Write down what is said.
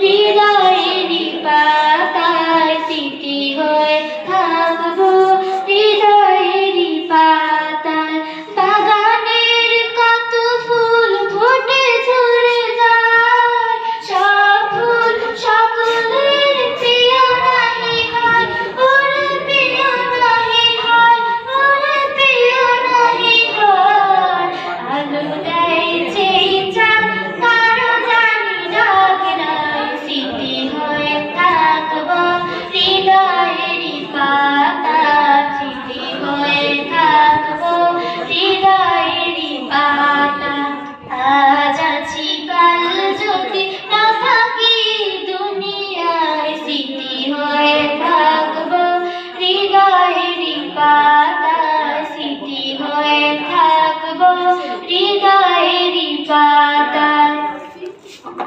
হৃদয়েরই পাতায় স্মৃতি হয়ে Bye.